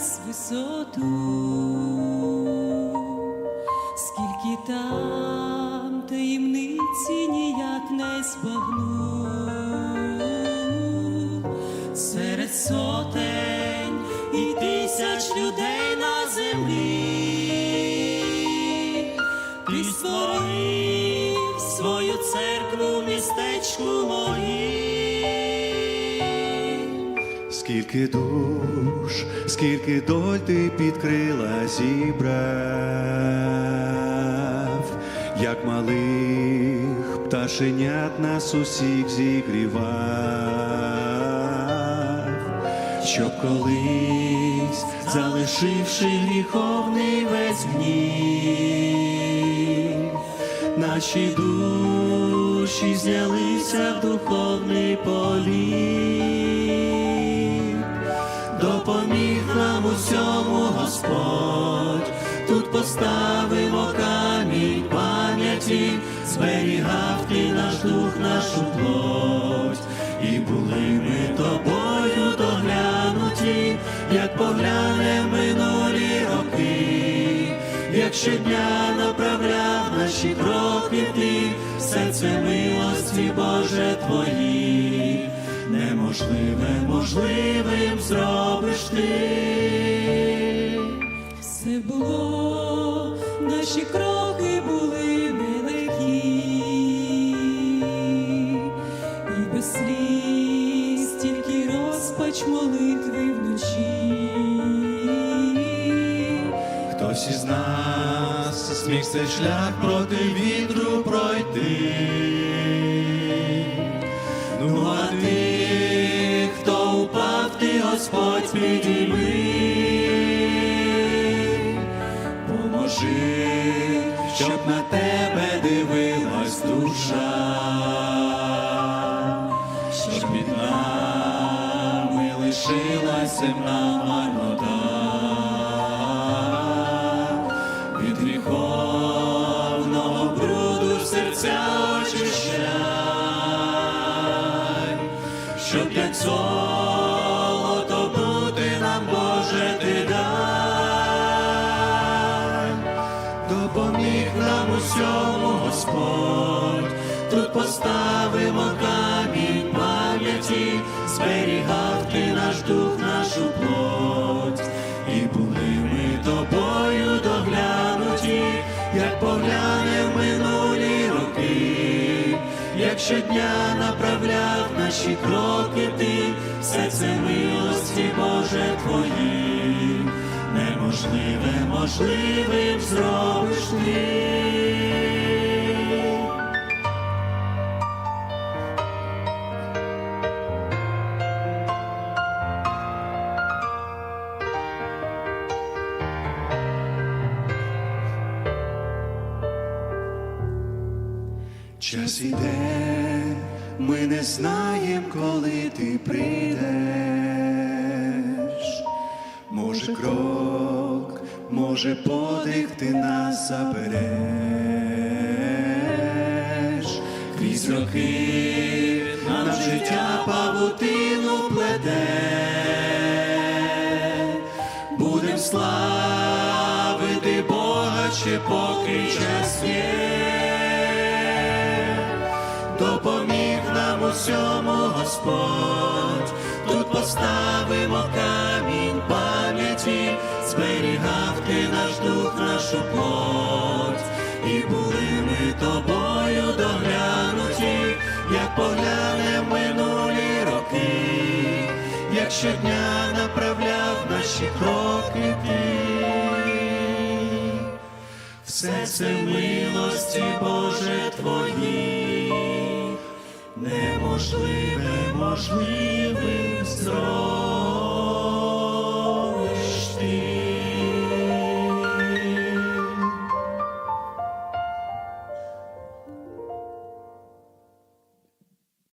небес висоту, скільки там таємниці ніяк не збагну, серед сотень і тисяч людей на землі, ти створив свою церкву містечку моїм. Скільки душ, скільки доль ти під крила зібрав, як малих пташенят нас усіх зігрівав, щоб колись, залишивши гріховний весь гнів, наші душі знялися в духовний політ, допоміг нам усьому Господь, тут поставимо камінь пам'яті, зберігав ти наш дух, нашу плоть, і були ми тобою доглянуті, як поглянем минулі роки, як щодня направляв наші кроки ти, все милості Боже твої, неможливе можливим зробиш ти. Все було, наші кроки були нелегкі, і без сліз тільки розпач молитви вночі. Хтось із нас зміг цей шлях проти вітру пройти. Щоб на тебе дивилась душа, щоб під нами лишилась земна марнота від гріховного бруду серця очищай, щоб як золото поставимо камінь пам'яті, зберігав ти наш дух, нашу плоть, і були ми тобою доглянуті, як поглянем минулі роки, як щодня направляв наші кроки ти, все це милості Боже твої, неможливе можливим зробиш ти. Час іде, ми не знаєм, коли ти прийдеш. Може, крок, може, подих ти нас забереш. Крізь роки нам життя павутину плете. Будем славити Бога, ще поки час є допоміг нам усьому Господь, тут поставимо камінь пам'яті, зберігав ти наш дух, нашу плоть, і були ми тобою доглянуті, як поглянем минулі роки, як щодня направляв наші кроки ти. Все це милості Боже неможливе можливим зробити.